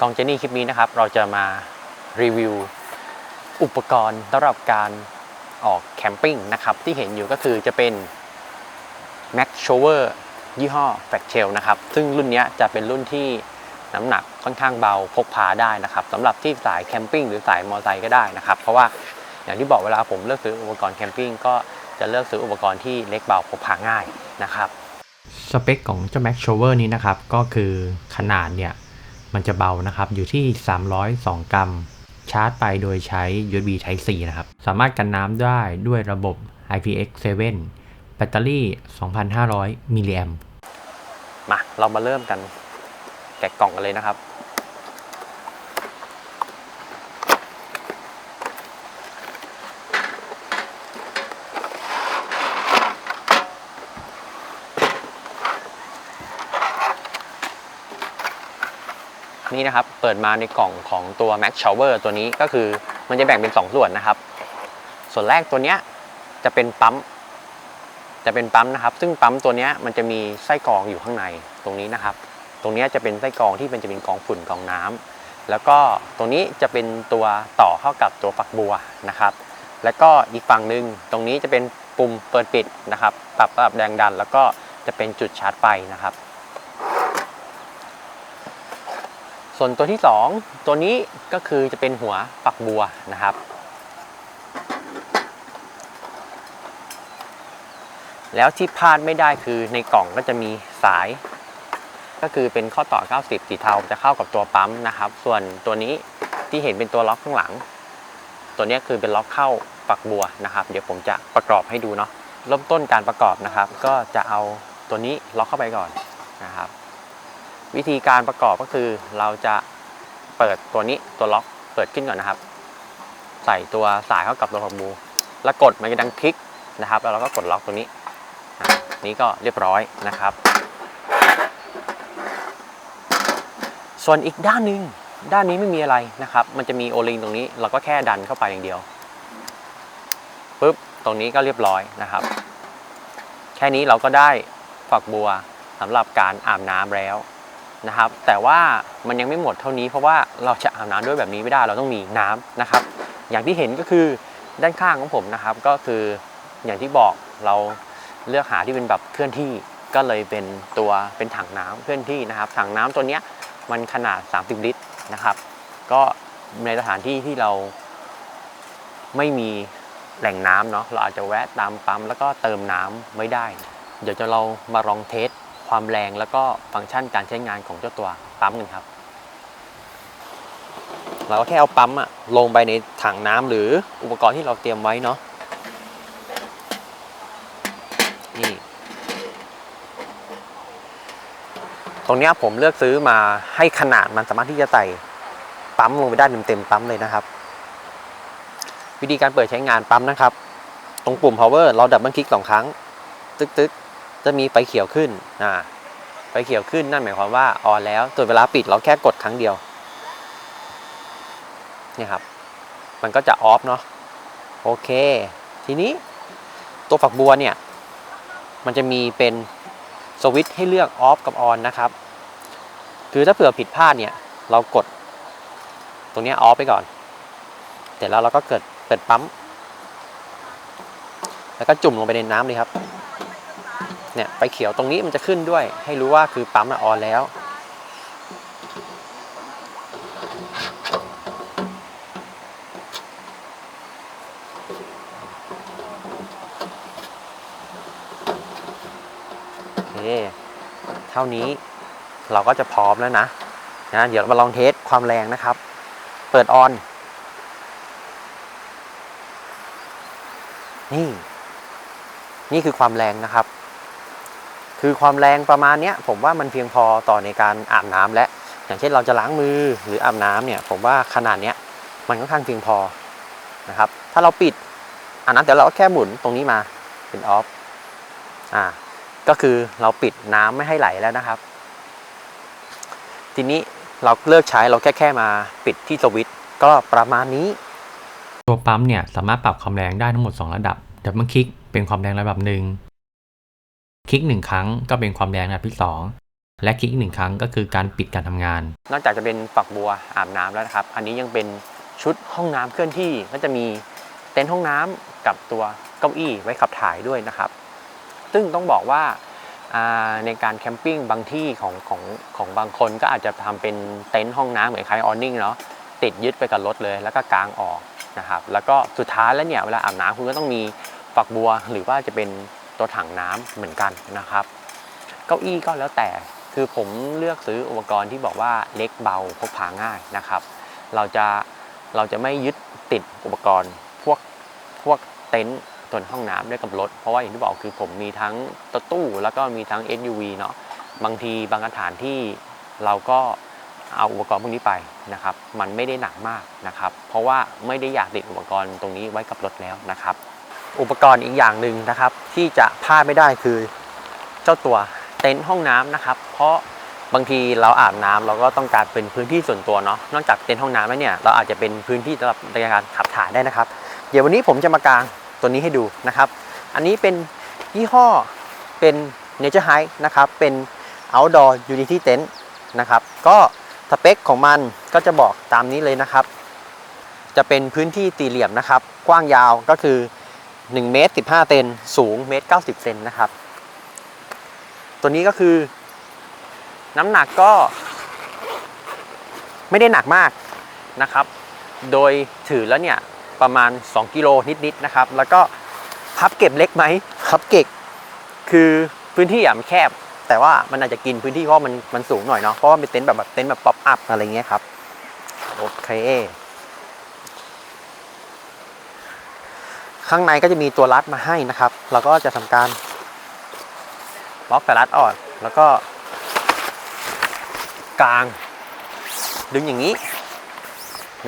กองเจนี่คลิปนี้นะครับ เราจะมารีวิวอุปกรณ์สำหรับการออกแคมปิ้งนะครับ ที่เห็นอยู่ก็คือจะเป็น Max Shower ยี่ห้อ f a c t e l นะครับ ซึ่งรุ่นนี้จะเป็นรุ่นที่น้ำหนักค่อนข้างเบาพกพาได้นะครับสำหรับที่สายแคมปิ้งหรือสายมอเตอร์ไซค์ก็ได้นะครับ เพราะว่าอย่างที่บอกเวลาผมเลือกซื้ออุปกรณ์แคมปิ้งก็จะเลือกซื้ออุปกรณ์ที่เล็กเบาพกพาง่ายนะครับสเปคของเจ้า Max Shower นี้นะครับ ก็คือขนาดเนี่ย มันจะเบานะครับ อยู่ที่ 302 กรัม ชาร์จไปโดยใช้ USB Type C นะครับ สามารถกันน้ำได้ด้วยระบบ IPX7 แบตเตอรี่ 2,500 มิลลิแอมมา เรามาเริ่มกันแกะกล่องกันเลยนะครับ นี่นะครับ เปิดมาในกล่องของตัว Max Shower ตัวนี้ก็คือมันจะแบ่งเป็น 2 ส่วนนะครับ ส่วนแรกตัวเนี้ยจะเป็นปั๊ม จะเป็นปั๊มนะครับ ซึ่งปั๊มตัวเนี้ยมันจะมีไส้กรองอยู่ข้างในตรงนี้นะครับ ตรงนี้จะเป็นไส้กรองที่มันจะเป็นกรองฝุ่นกรองน้ำแล้วก็ตรงนี้จะเป็นตัวต่อเข้ากับตัวฝักบัวนะครับ แล้วก็อีกฝั่งหนึ่งตรงนี้จะเป็นปุ่มเปิดปิดนะครับ ปรับระดับแรงดัน แล้วก็จะเป็นจุดชาร์จไฟนะครับ ส่วนตัวที่ 2 ตัวนี้ก็คือจะเป็นหัวฝักบัวนะครับ แล้วที่พลาดไม่ได้คือในกล่องก็จะมีสาย ก็คือเป็นข้อต่อ 90 สีเทาจะเข้ากับตัวปั๊มนะครับ ส่วนตัวนี้ที่เห็นเป็นตัวล็อกข้างหลัง ตัวนี้คือเป็นล็อกเข้าฝักบัวนะครับ เดี๋ยวผมจะประกอบให้ดูเนาะเริ่มต้นการประกอบนะครับ ก็จะเอาตัวนี้ล็อกเข้าไปก่อนนะครับ วิธีการประกอบก็คือเราจะเปิดตัวนี้ตัวล็อกเปิดขึ้นก่อนนะครับ ใส่ตัวสายเข้ากับตัวฝักบัวแล้วกดมันจะดังคลิกนะครับ แล้วเราก็กดล็อกตัวนี้นี่ก็เรียบร้อยนะครับ ส่วนอีกด้านหนึ่งด้านนี้ไม่มีอะไรนะครับ มันจะมีโอลิงตรงนี้ เราก็แค่ดันเข้าไปอย่างเดียวปุ๊บตรงนี้ก็เรียบร้อยนะครับ แค่นี้เราก็ได้ฝักบัวสำหรับการอาบน้ำแล้ว นะครับ แต่ว่ามันยังไม่หมดเท่านี้เพราะว่าเราจะอาบน้ำด้วยแบบนี้ไม่ได้เราต้องมีน้ำนะครับ อย่างที่เห็นก็คือด้านข้างของผมนะครับ ก็คืออย่างที่บอกเราเลือกหาที่เป็นแบบเคลื่อนที่ก็เลยเป็นตัวเป็นถังน้ำเคลื่อนที่นะครับ ถังน้ำตัวเนี้ยมันขนาด 30 ลิตรนะครับ ก็ในสถานที่ที่เราไม่มีแหล่งน้ำเนาะเราอาจจะแวะตามปั๊มแล้วก็เติมน้ำไว้ได้ เดี๋ยวจะเรามาลองเทส ความแรงแล้วก็ฟังก์ชันการใช้งานของเจ้าตัวปั๊มกันครับ เราก็แค่เอาปั๊มอะลงไปในถังน้ำหรืออุปกรณ์ที่เราเตรียมไว้เนาะนี่ตรงนี้ผมเลือกซื้อมาให้ขนาดมันสามารถที่จะใส่ปั๊มลงไปได้เต็มๆปั๊มเลยนะครับ วิธีการเปิดใช้งานปั๊มนะครับ ตรงปุ่ม power เราดับเบิลคลิกสองครั้ง ตึกๆ จะมีไฟเขียวขึ้นอ่าไฟเขียวขึ้นนั่นหมายความว่าออนแล้วส่วนเวลาปิดเราแค่กดครั้งเดียวเนี่ยครับ มันก็จะออฟเนาะโอเค ทีนี้ตัวฝักบัวเนี่ย มันจะมีเป็นสวิตช์ให้เลือกออฟกับออนนะครับ คือถ้าเผื่อผิดพลาดเนี่ย เรากด ตรงนี้ออฟไปก่อน เสร็จแล้วเราก็เกิดเปิดปั๊ม แล้วก็จุ่มลงไปในน้ำเลยครับ เนี่ยไฟเขียวตรงนี้มันจะขึ้นด้วย ให้รู้ว่าคือปั๊มออนแล้ว โอเค เท่านี้เราก็จะพร้อมแล้วนะนะเดี๋ยวมาลองเทสความแรงนะครับ เปิดออน นี่ นี่คือความแรงนะครับ คือความแรงประมาณนี้ผมว่ามันเพียงพอต่อในการอาบน้ำและ อย่างเช่นเราจะล้างมือหรืออาบน้ำเนี่ยผมว่าขนาดนี้มันค่อนข้างเพียงพอนะครับ ถ้าเราปิดอันนั้นเดี๋ยวเราก็แค่หมุนตรงนี้มาเป็นออฟอ่าก็คือเราปิดน้ำไม่ให้ไหลแล้วนะครับ ทีนี้เราเลิกใช้เราแค่แค่มาปิดที่สวิตก็ประมาณนี้ ตัวปั๊มเนี่ยสามารถปรับความแรงได้ทั้งหมด 2 ระดับดับเบิลคลิกเป็นความแรงระดับหนึ่ง คลิกหนึ่งครั้งก็เป็นความแรงระดับที่และคลิกอีกหนึ่งครั้งก็คือการปิดการทำงาน นอกจากจะเป็นฝักบัวอาบน้ำแล้วนะครับ อันนี้ยังเป็นชุดห้องน้ำเคลื่อนที่ก็จะมีเต็นท์ห้องน้ำกับตัวเก้าอี้ไว้ขับถ่ายด้วยนะครับ ซึ่งต้องบอกว่าในการแคมปิ้งบางที่ของของของบางคนก็อาจจะทำเป็นเต็นท์ห้องน้ำเหมือนคล้ายออนนิ่งเนาะติดยึดไปกับรถเลย แล้วก็กางออกนะครับ แล้วก็สุดท้ายแล้วเนี่ยเวลาอาบน้ำคุณก็ต้องมีฝักบัวหรือว่าจะเป็น ตัวถังน้ำเหมือนกันนะครับ เก้าอี้ก็แล้วแต่คือผมเลือกซื้ออุปกรณ์ที่บอกว่าเล็กเบาพกพาง่ายนะครับ เราจะเราจะไม่ยึดติดอุปกรณ์พวกพวกเต็นท์ส่วนห้องน้ำด้วยกับรถ เพราะว่าอย่างที่บอกคือผมมีทั้งรถตู้ แล้วก็มีทั้ง SUV เนาะบางทีบางสถานที่เราก็เอาอุปกรณ์พวกนี้ไปนะครับ มันไม่ได้หนักมากนะครับ เพราะว่าไม่ได้อยากติดอุปกรณ์ตรงนี้ไว้กับรถแล้วนะครับ อุปกรณ์อีกอย่างหนึ่งนะครับ ที่จะพลาดไม่ได้คือเจ้าตัวเต็นท์ห้องน้ำนะครับ เพราะบางทีเราอาบน้ำเราก็ต้องการเป็นพื้นที่ส่วนตัวเนาะนอกจากเต็นท์ห้องน้ำแล้วเนี่ยเราอาจจะเป็นพื้นที่สำหรับในการขับถ่ายได้นะครับ เดี๋ยววันนี้ผมจะมากางตัวนี้ให้ดูนะครับ อันนี้เป็นยี่ห้อเป็น Nature High นะครับ เป็น Outdoor Unity Tent นะครับ ก็สเปคของมันก็จะบอกตามนี้เลยนะครับ จะเป็นพื้นที่ตีเหลี่ยมนะครับ กว้างยาวก็คือ 1เมตร15 เซนสูงเมตร90 เซนนะครับ ตัวนี้ก็คือ น้ำหนักก็ไม่ได้หนักมากนะครับ โดยถือแล้วเนี่ยประมาณ 2 กิโลนิดๆนะครับ แล้วก็พับเก็บเล็กไหมพับเก็บคือพื้นที่อะมันแคบ แต่ว่ามันอาจจะกินพื้นที่เพราะมันมันสูงหน่อยเนาะเพราะว่าเป็นเต็นท์แบบแบบเต็นท์แบบป๊อปอัพอะไรเงี้ยครับโอเค ข้างในก็จะมีตัวรัดมาให้นะครับเราก็จะทำการล็อกแต่รัดออกแล้วก็กาง ดึงอย่างนี้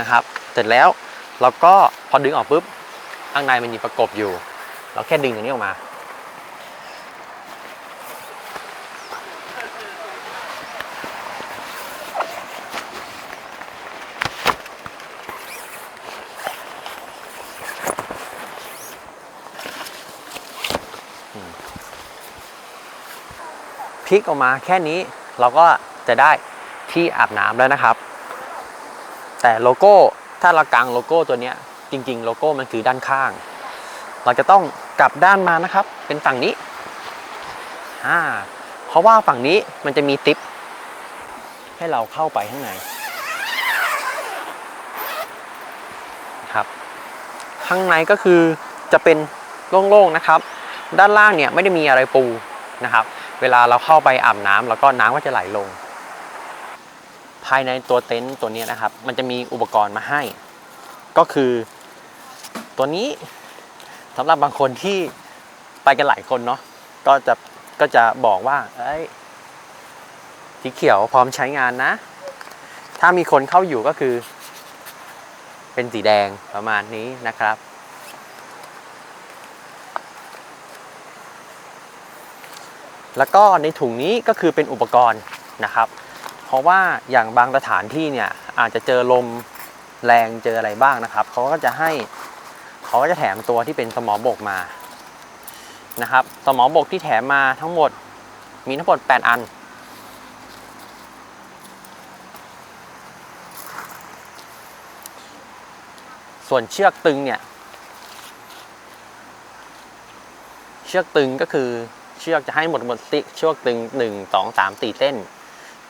นะครับ เสร็จแล้วเราก็พอดึงออกปุ๊บข้างในมันมีประกบอยู่ เราแค่ดึงอย่างนี้ออกมา ลิกออกมาแค่นี้เราก็จะได้ที่อาบน้ำแล้วนะครับ แต่โลโก้ถ้าเรากางโลโก้ตัวนี้จริง ๆ โลโก้มันคือด้านข้าง เราจะต้องกลับด้านมานะครับ เป็นฝั่งนี้อ่าเพราะว่าฝั่งนี้มันจะมีติปให้เราเข้าไปข้างในครับ ข้างในก็คือจะเป็นโล่งๆนะครับ ด้านล่างเนี่ยไม่ได้มีอะไรปูนะครับ เวลาเราเข้าไปอาบน้ำแล้วก็น้ำก็จะไหลลง ภายในตัวเต็นท์ตัวนี้นะครับ มันจะมีอุปกรณ์มาให้ ก็คือ ตัวนี้สำหรับบางคนที่ไปกันหลายคนเนาะก็จะก็จะบอกว่าเอ้ยสีเขียวพร้อมใช้งานนะ ถ้ามีคนเข้าอยู่ก็คือ เป็นสีแดงประมาณนี้นะครับ แล้วก็ในถุงนี้ก็คือเป็นอุปกรณ์นะครับ เพราะว่าอย่างบางสถานที่เนี่ยอาจจะเจอลมแรงเจออะไรบ้างนะครับเขาก็จะให้เขาก็จะแถมตัวที่เป็นสมอบกมานะครับสมอบกที่แถมมาทั้งหมดมีทั้งหมด 8 อันส่วนเชือกตึงเนี่ย เชือกตึงก็คือ เชือกจะให้หมดหมดติเชือกตึง1 2 3 4เส้น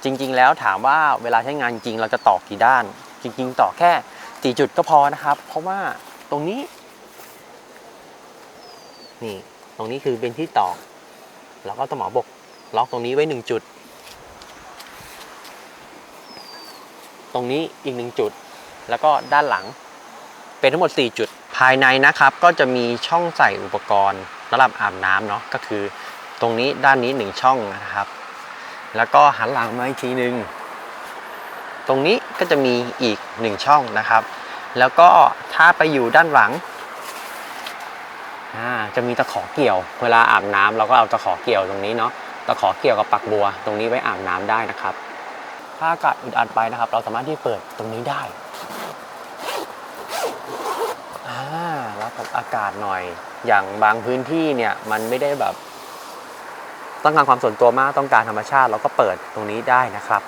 จริง ๆ แล้วถามว่าเวลาใช้งานจริงเราจะต่อกี่ด้าน จริง ๆ ต่อแค่4จุดก็พอนะครับ เพราะว่าตรงนี้ นี่ตรงนี้คือเป็นที่ต่อแล้วก็ตหมอบกล็อกตรงนี้ไว้1จุด ตรงนี้อีก1จุด แล้วก็ด้านหลัง เป็นทั้งหมด 4 จุด ภายในนะครับ ก็จะมีช่องใส่อุปกรณ์สำหรับอาบน้ำเนาะก็คือ ตรงนี้ด้านนี้1ช่องนะครับ แล้วก็หันหลังมาอีกทีหนึ่งตรงนี้ก็จะมีอีก1ช่องนะครับ แล้วก็ถ้าไปอยู่ด้านหลังจะมีตะขอเกี่ยว เวลาอาบน้ำเราก็เอาตะขอเกี่ยวตรงนี้เนาะตะขอเกี่ยวกับปักบัว ตรงนี้ไว้อาบน้ำได้นะครับ ถ้าอากาศอึดอัดไปนะครับ เราสามารถที่เปิดตรงนี้ได้อ่ารับกับอากาศหน่อย อย่างบางพื้นที่เนี่ยมันไม่ได้แบบ ต้องการความส่วนตัวมากต้องการธรรมชาติเราก็เปิดตรงนี้ได้นะครับ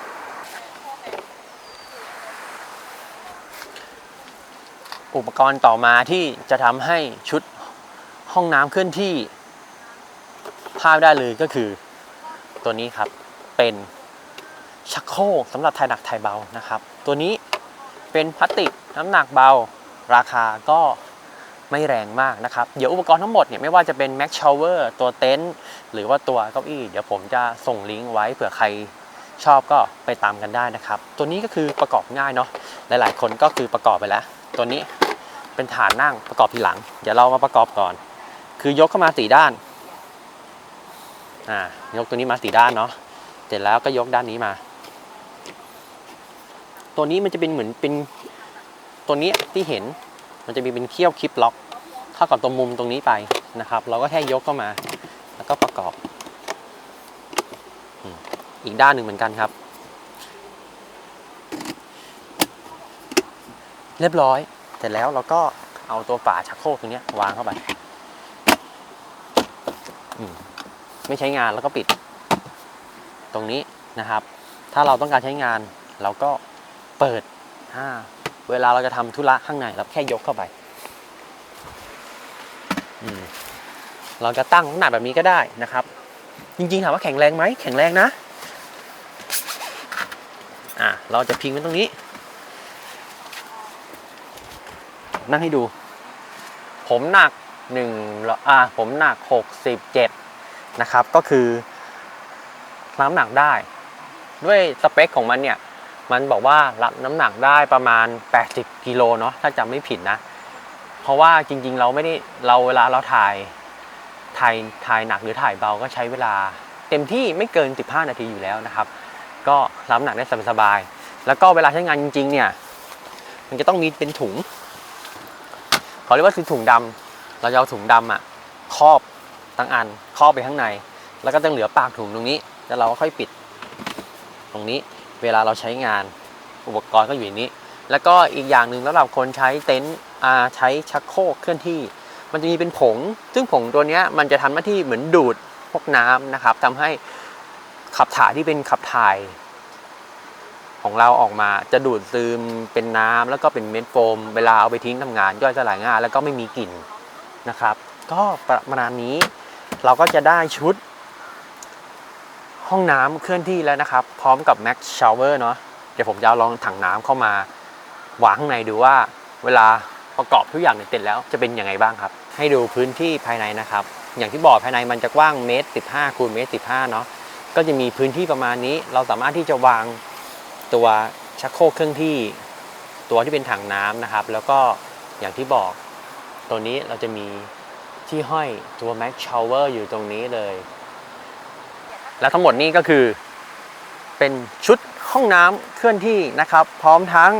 อุปกรณ์ต่อมาที่จะทำให้ชุดห้องน้ำเคลื่อนที่ภาพได้เลยก็คือตัวนี้ครับเป็นชักโครกสำหรับถ่ายหนักถ่ายเบานะครับ ตัวนี้เป็นพลาสติกน้ำหนักเบา ราคาก็ ไม่แรงมากนะครับ เดี๋ยวอุปกรณ์ทั้งหมดเนี่ยไม่ว่าจะเป็น Max Shower ตัวเต็นท์หรือว่าตัวเก้าอี้ เดี๋ยวผมจะส่งลิงก์ไว้เผื่อใครชอบก็ไปตามกันได้นะครับ ตัวนี้ก็คือประกอบง่ายเนาะหลายๆ คนก็คือประกอบไปแล้ว ตัวนี้เป็นฐานนั่งประกอบทีหลัง เดี๋ยวเรามาประกอบก่อน คือยกเข้ามาสี่ด้านอ่ายกตัวนี้มาสี่ด้านเนาะเสร็จแล้วก็ยกด้านนี้มา ตัวนี้มันจะเป็นเหมือนเป็นตัวนี้ที่เห็น มันจะมีเป็นเขี้ยวคลิปล็อกเข้ากับตรงมุมตรงนี้ไปนะครับ เราก็แค่ยกเข้ามา แล้วก็ประกอบ อีกด้านหนึ่งเหมือนกันครับ เรียบร้อย เสร็จแล้วเราก็เอาตัวฝาชักโครกตรงนี้วางเข้าไป ไม่ใช้งานแล้วก็ปิด ตรงนี้นะครับ ถ้าเราต้องการใช้งานเราก็เปิดอ่า เวลาเราจะทำธุระข้างในเราแค่ยกเข้าไปเราจะตั้งน้ำหนักแบบนี้ก็ได้นะครับ จริงๆถามว่าแข็งแรงไหมแข็งแรงนะอ่าเราจะพิงไว้ตรงนี้ นั่งให้ดู ผมหนักหนึ่งอ่าผมหนัก67นะครับ ก็คือน้ำหนักได้ ด้วยสเปคของมันเนี่ย มันบอกว่ารับน้ำหนักได้ประมาณ 80กิโลเนาะถ้าจำไม่ผิดนะ เพราะว่าจริง ๆ เราไม่ได้เราเวลาเราถ่ายถ่ายถ่ายหนักหรือถ่ายเบาก็ใช้เวลา เต็มที่ไม่เกิน 15 นาทีอยู่แล้วนะครับ ก็รับน้ำหนักได้สบายๆแล้วก็เวลาใช้งานจริง ๆ เนี่ย มันจะต้องมีเป็นถุงเขาเรียกว่าคือถุงดำเราจะเอาถุงดำอะครอบทั้งอันครอบไปข้างใน แล้วก็ต้องเหลือปากถุงตรงนี้ แล้วเราก็ค่อยปิด ตรงนี้ เวลาเราใช้งานอุปกรณ์ก็อยู่ในนี้ แล้วก็อีกอย่างหนึ่งสำหรับคนใช้เต็นท์ใช้ชักโครกเคลื่อนที่ มันจะมีเป็นผง ซึ่งผงตัวนี้มันจะทำหน้าที่เหมือนดูดพวกน้ำนะครับทำให้ขับถ่ายที่เป็นขับถ่ายของเราออกมาจะดูดซึมเป็นน้ำแล้วก็เป็นเม็ดโฟม เวลาเอาไปทิ้งทำงานย่อยสลายง่ายแล้วก็ไม่มีกลิ่นนะครับ ก็ประมาณนี้เราก็จะได้ชุด ห้องน้ำเคลื่อนที่แล้วนะครับ พร้อมกับ Max Shower เนาะเดี๋ยวผมจะเอาลองถังน้ำเข้ามาวางข้างในดูว่าเวลาประกอบทุกอย่างเสร็จแล้วจะเป็นยังไงบ้างครับ ให้ดูพื้นที่ภายในนะครับ อย่างที่บอกภายในมันจะกว้างเมตร15คูณเมตร15เนาะก็จะมีพื้นที่ประมาณนี้ เราสามารถที่จะวางตัวชักโครกเครื่องที่ ตัวที่เป็นถังน้ำนะครับ แล้วก็อย่างที่บอกตัวนี้เราจะมีที่ห้อยตัว Max Shower อยู่ตรงนี้เลย และทั้งหมดนี้ก็คือ เป็นชุดห้องน้ำเคลื่อนที่นะครับ พร้อมทั้ง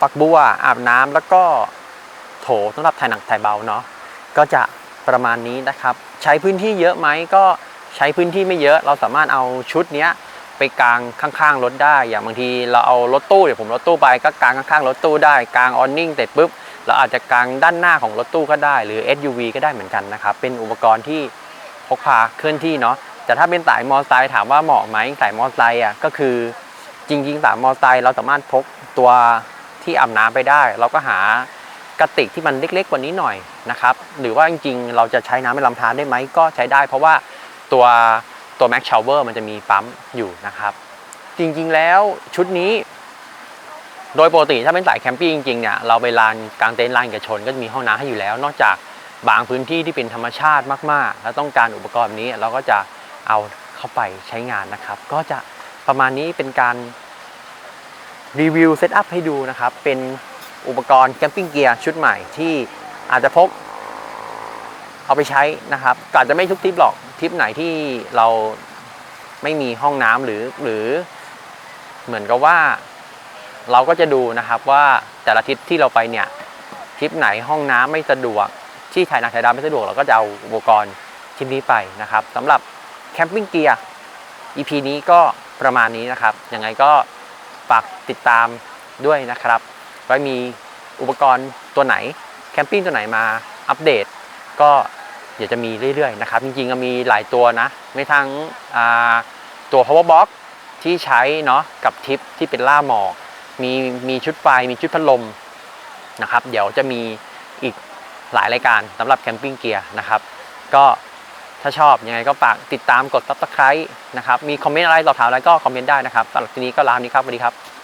ปักบัวอาบน้ำแล้วก็โถสำหรับถ่ายหนักถ่ายเบาเนาะก็จะประมาณนี้นะครับ ใช้พื้นที่เยอะไหมก็ใช้พื้นที่ไม่เยอะ เราสามารถเอาชุดเนี้ยไปกลางข้างๆรถได้ อย่างบางทีเราเอารถตู้เดี๋ยวผมรถตู้ไปก็กลางข้างๆรถตู้ได้กลางออนนิ่งเสร็จปุ๊บเราอาจจะกลางด้านหน้าของรถตู้ก็ได้ หรือ SUV ก็ได้เหมือนกันนะครับ เป็นอุปกรณ์ที่พกพาเคลื่อนที่เนาะ แต่ถ้าเป็นสายมอเตอร์ไซค์ถามว่าเหมาะไหมสายมอเตอร์ไซค์อะก็คือจริงๆสายมอเตอร์ไซค์เราสามารถพกตัวที่อาบน้ำไปได้ เราก็หากระติกที่มันเล็กๆกว่านี้หน่อยนะครับ หรือว่าจริงๆ เราจะใช้น้ำเป็นลำธารได้ไหมก็ใช้ได้ เพราะว่าตัวตัว Max Shower มันจะมีปั๊มอยู่นะครับ จริงๆแล้วชุดนี้ โดยปกติถ้าเป็นสายแคมปิ้งจริงๆเนี่ยเราไปลานกลางเต็นท์ลานเอกชนก็จะมีห้องน้ำให้อยู่แล้ว นอกจากบางพื้นที่ที่เป็นธรรมชาติมากๆ แล้วต้องการอุปกรณ์แบบนี้เราก็จะ เอาเข้าไปใช้งานนะครับ ก็จะประมาณนี้เป็นการรีวิวเซตอัพให้ดูนะครับ เป็นอุปกรณ์แคมปิ้งเกียร์ชุดใหม่ที่อาจจะพกเอาไปใช้นะครับอาจจะไม่ทุกทริปหรอกทริปไหนที่เราไม่มีห้องน้ำหรือหรือเหมือนกับว่าเราก็จะดูนะครับว่าแต่ละทิปที่เราไปเนี่ยทริปไหนห้องน้ำไม่สะดวก ที่ถ่ายหนักถ่ายดำไม่สะดวกเราก็จะเอาอุปกรณ์ชิ้นนี้ไปนะครับสำหรับ มปิ้งเกียร์ EP นี้ก็ประมาณนี้นะครับ ยังไงก็ฝากติดตามด้วยนะครับว่ามีอุปกรณ์ตัวไหน แคมปิ้งตัวไหนมาอัปเดต ก็เดี๋ยวจะมีเรื่อยๆนะครับ จริงๆมีหลายตัวนะ ไม่ทั้งตัว power box ที่ใช้เนาะกับทิปที่เป็นล่าหมอก มีมีชุดไฟ มีชุดพัดลมนะครับ เดี๋ยวจะมีอีกหลายรายการสำหรับแคมปิ้งเกียร์นะครับ ก็ ถ้าชอบยังไงก็ฝากติดตามกด subscribe นะครับ มีคอมเมนต์อะไรสอบถามอะไรก็คอมเมนต์ได้นะครับสำหรับทีนี้ก็ลานี้ครับสวัสดีครับ